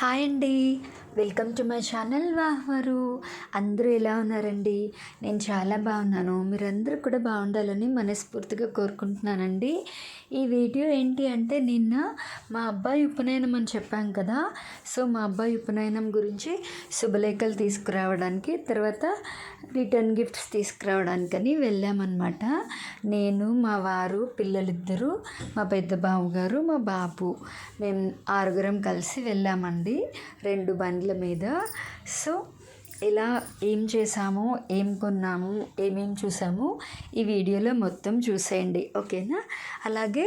Hi అండి. Welcome to my channel వాహ్వరు. అందరూ ఎలా ఉన్నారండి? నేను చాలా బాగున్నాను. మీరందరూ కూడా బాగుండాలని మనస్ఫూర్తిగా కోరుకుంటున్నానండి. ఈ వీడియో ఏంటి అంటే నిన్న మా అబ్బాయి ఉపనయనం అని చెప్పాం కదా. సో మా అబ్బాయి ఉపనయనం గురించి శుభలేఖలు తీసుకురావడానికి తర్వాత రిటర్న్ గిఫ్ట్స్ తీసుకురావడానికని వెళ్ళామన్నమాట. నేను మా వారు పిల్లలిద్దరూ మా పెద్ద బాబు గారు మా బాబు మేము ఆరుగురం కలిసి వెళ్ళామండి. రెండు బండి బండ్ల మీద. సో ఇలా ఏం చేసాము ఏం కొన్నాము ఏమేం చూసాము ఈ వీడియోలో మొత్తం చూసేయండి. ఓకేనా? అలాగే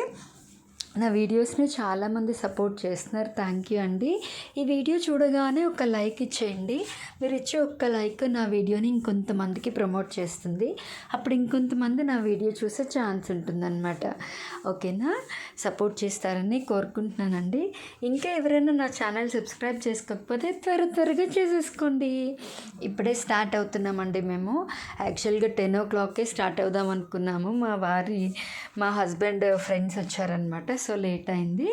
నా వీడియోస్ని చాలామంది సపోర్ట్ చేస్తున్నారు. థ్యాంక్ యూ అండి. ఈ వీడియో చూడగానే ఒక లైక్ ఇచ్చేయండి. మీరు ఇచ్చే ఒక్క లైక్ నా వీడియోని ఇంకొంతమందికి ప్రమోట్ చేస్తుంది. అప్పుడు ఇంకొంతమంది నా వీడియో చూసే ఛాన్స్ ఉంటుందన్నమాట. ఓకేనా? సపోర్ట్ చేస్తారని కోరుకుంటున్నానండి. ఇంకా ఎవరైనా నా ఛానల్ సబ్స్క్రైబ్ చేసుకోకపోతే త్వర త్వరగా చేసేసుకోండి. ఇప్పుడే స్టార్ట్ అవుతున్నామండి మేము. యాక్చువల్గా టెన్ ఓ క్లాక్కే స్టార్ట్ అవుదాం అనుకున్నాము మా వారి మా హస్బెండ్ ఫ్రెండ్స్ వచ్చారనమాట సో లేట్ అయింది.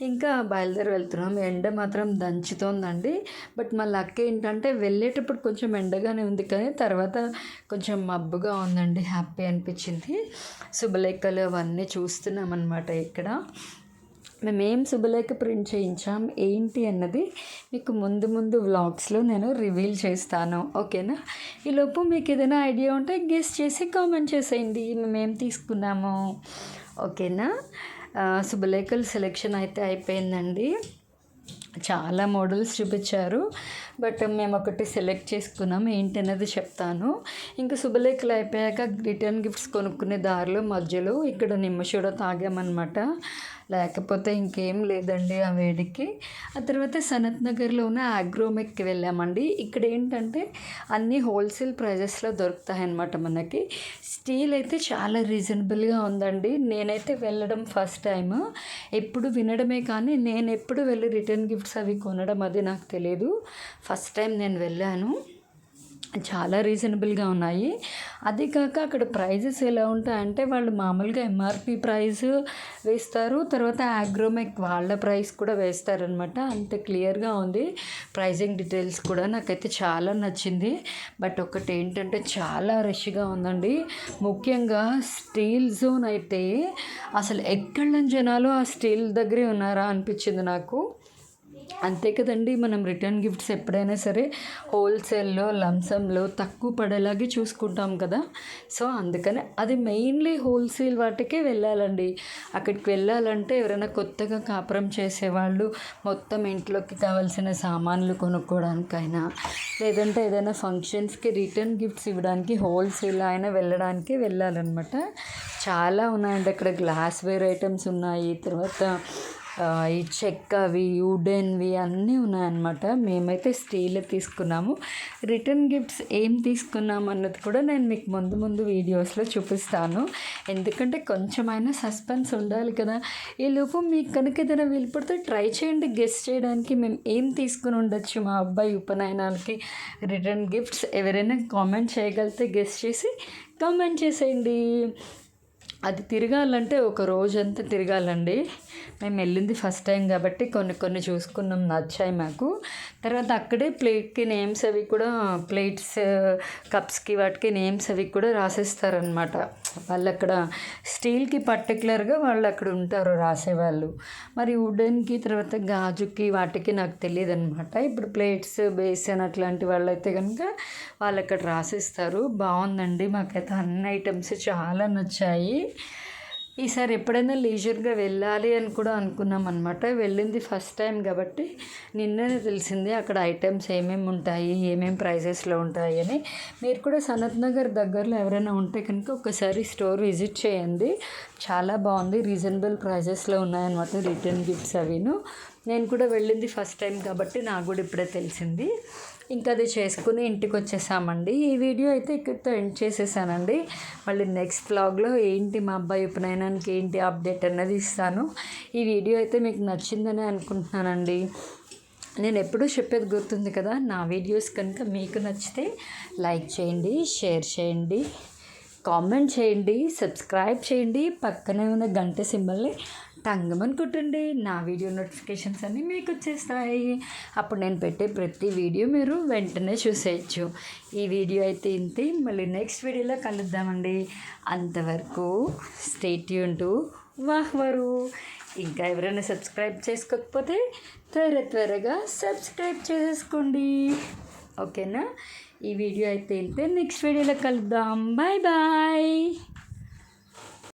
ఇంకా బయలుదేరి వెళ్తున్నాం. ఎండ మాత్రం దంచుతోందండి. బట్ మా లక్ ఏంటంటే వెళ్ళేటప్పుడు కొంచెం ఎండగానే ఉంది కానీ తర్వాత కొంచెం మబ్బుగా ఉందండి. హ్యాపీ అనిపించింది. శుభలేఖలు అవన్నీ చూస్తున్నాం అనమాట ఇక్కడ. మేమేం శుభలేఖ ప్రింట్ చేయించాం? ఏంటి అన్నది మీకు ముందు ముందు వ్లాగ్స్లో నేను రివీల్ చేస్తాను. ఓకేనా? ఈలోపు మీకు ఏదైనా ఐడియా ఉంటే గెస్ట్ చేసి కామెంట్ చేసేయండి. మేమేం తీసుకున్నాము? ఓకేనా? శుభలేఖలు సెలెక్షన్ అయితే అయిపోయిందండి. చాలా మోడల్స్ చూపించారు. బట్ మేము ఒకటి సెలెక్ట్ చేసుకున్నాం. ఏంటనేది చెప్తాను. ఇంకా శుభలేఖలు అయిపోయాక రిటర్న్ గిఫ్ట్స్ కొనుక్కునే దారిలో మధ్యలో ఇక్కడ నిమ్మషూడ తాగామన్నమాట. లేకపోతే ఇంకేం లేదండి ఆ వేడికి. ఆ తర్వాత సనత్ నగర్లో ఉన్న ఆగ్రోమెక్కి వెళ్ళామండి. ఇక్కడ ఏంటంటే అన్నీ హోల్సేల్ ప్రైజెస్లో దొరుకుతాయి అన్నమాట మనకి. స్టీల్ అయితే చాలా రీజనబుల్గా ఉందండి. నేనైతే వెళ్ళడం ఫస్ట్ టైం ఎప్పుడు వినడమే కానీ నేను ఎప్పుడు వెళ్ళి రిటర్న్ గిఫ్ట్స్ అవి కొనడం అది నాకు తెలియదు ఫస్ట్ టైం నేను వెళ్ళాను. చాలా రీజనబుల్గా ఉన్నాయి. అది కాక అక్కడ ప్రైజెస్ ఎలా ఉంటాయంటే వాళ్ళు మామూలుగా ఎంఆర్పి ప్రైస్ వేస్తారు. తర్వాత ఆగ్రోమెక్ వాళ్ళ ప్రైస్ కూడా వేస్తారనమాట. అంత క్లియర్గా ఉంది. ప్రైజింగ్ డీటెయిల్స్ కూడా నాకైతే చాలా నచ్చింది. బట్ ఒకటి ఏంటంటే చాలా రష్గా ఉందండి. ముఖ్యంగా స్టీల్ జోన్ అయితే అసలు ఎక్కడ జనాలు ఆ స్టీల్ దగ్గరే ఉన్నారా అనిపించింది నాకు. అంతే కదండి మనం రిటర్న్ గిఫ్ట్స్ ఎప్పుడైనా సరే హోల్సేల్లో లంసంలో తక్కువ పడేలాగే చూసుకుంటాం కదా. సో అందుకని అది మెయిన్లీ హోల్సేల్ వాటికే వెళ్ళాలండి. అక్కడికి వెళ్ళాలంటే ఎవరైనా కొత్తగా కాపురం చేసేవాళ్ళు మొత్తం ఇంట్లోకి కావాల్సిన సామాన్లు కొనుక్కోవడానికైనా లేదంటే ఏదైనా ఫంక్షన్స్కి రిటర్న్ గిఫ్ట్స్ ఇవ్వడానికి హోల్సేల్ అయినా వెళ్ళడానికి వెళ్ళాలన్నమాట. చాలా ఉన్నాయండి అక్కడ గ్లాస్వేర్ ఐటమ్స్ ఉన్నాయి తర్వాత ఈ చెక్కవి వుడెన్వి అన్నీ ఉన్నాయన్నమాట. మేమైతే స్టీల్ తీసుకున్నాము. రిటర్న్ గిఫ్ట్స్ ఏం తీసుకున్నాం అన్నది కూడా నేను మీకు ముందు ముందు వీడియోస్లో చూపిస్తాను. ఎందుకంటే కొంచెమైనా సస్పెన్స్ ఉండాలి కదా. ఈ లోపు మీకు కనుక ఏదైనా వీలుపడితే ట్రై చేయండి. గెస్ట్ చేయడానికి మేము ఏం తీసుకుని ఉండొచ్చు మా అబ్బాయి ఉపనయనానికి రిటర్న్ గిఫ్ట్స్ ఎవరైనా కామెంట్ చేయగలిగితే గెస్ట్ చేసి కామెంట్ చేసేయండి. అది తిరగాలంటే ఒక రోజంతా తిరగాలండి. మేము వెళ్ళింది ఫస్ట్ టైం కాబట్టి కొన్ని కొన్ని చూసుకున్నాం నచ్చాయి మాకు. తర్వాత అక్కడే ప్లేట్కి నేమ్స్ అవి కూడా ప్లేట్స్ కప్స్కి వాటికి నేమ్స్ అవి కూడా రాసేస్తారనమాట వాళ్ళు అక్కడ స్టీల్కి పర్టికులర్గా వాళ్ళు అక్కడ ఉంటారు రాసేవాళ్ళు. మరి వుడెన్కి తర్వాత గాజుకి వాటికి నాకు తెలియదు అనమాట ఇప్పుడు ప్లేట్స్ బేసన్ అట్లాంటి వాళ్ళైతే కనుక వాళ్ళు అక్కడ రాసిస్తారు. బాగుందండి. మాకైతే అన్ని ఐటమ్స్ చాలా నచ్చాయి. ఈసారి ఎప్పుడైనా లీజర్గా వెళ్ళాలి అని కూడా అనుకున్నాం అనమాట వెళ్ళింది ఫస్ట్ టైం కాబట్టి నిన్ననే తెలిసింది అక్కడ ఐటమ్స్ ఏమేమి ఉంటాయి ఏమేమి ప్రైజెస్లో ఉంటాయి అని. మీరు కూడా సనత్ నగర్ దగ్గరలో ఎవరైనా ఉంటే కనుక ఒకసారి స్టోర్ విజిట్ చేయండి. చాలా బాగుంది రీజనబుల్ ప్రైజెస్లో ఉన్నాయన్నమాట రిటర్న్ గిఫ్ట్స్ అవిను. నేను కూడా వెళ్ళింది ఫస్ట్ టైం కాబట్టి నాకు కూడా ఇప్పుడే తెలిసింది. ఇంకా అది చేసుకుని ఇంటికి వచ్చేసామండి ఈ వీడియో అయితే ఇక్కడితో ఎండ్ చేసేసానండి. మళ్ళీ నెక్స్ట్ వ్లాగ్లో ఏంటి మా అబ్బాయి ఉపనయనానికి ఏంటి అప్డేట్ అన్నది ఇస్తాను. ఈ వీడియో అయితే మీకు నచ్చిందని అనుకుంటున్నానండి. నేను ఎప్పుడూ చెప్పేది గుర్తుంది కదా నా వీడియోస్ కనుక మీకు నచ్చితే లైక్ చేయండి షేర్ చేయండి. కామెంట్ చేయండి సబ్స్క్రైబ్ చేయండి పక్కనే ఉన్న గంట సింబల్ని టంగమని కొట్టండి. నా వీడియో నోటిఫికేషన్స్ అన్నీ మీకు వచ్చేస్తాయి. అప్పుడు నేను పెట్టే ప్రతి వీడియో మీరు వెంటనే చూసేయచ్చు. ఈ వీడియో అయితే ఇంతే. మళ్ళీ నెక్స్ట్ వీడియోలో కలుద్దామండి. అంతవరకు స్టేట్ టు వాహ్వరు ఇంకా ఎవరైనా సబ్స్క్రైబ్ చేసుకోకపోతే త్వర త్వరగా సబ్స్క్రైబ్ చేసుకోండి. ఓకేనా? ఈ వీడియో అయితే వెళ్తే నెక్స్ట్ వీడియోలో కలుద్దాం. Bye bye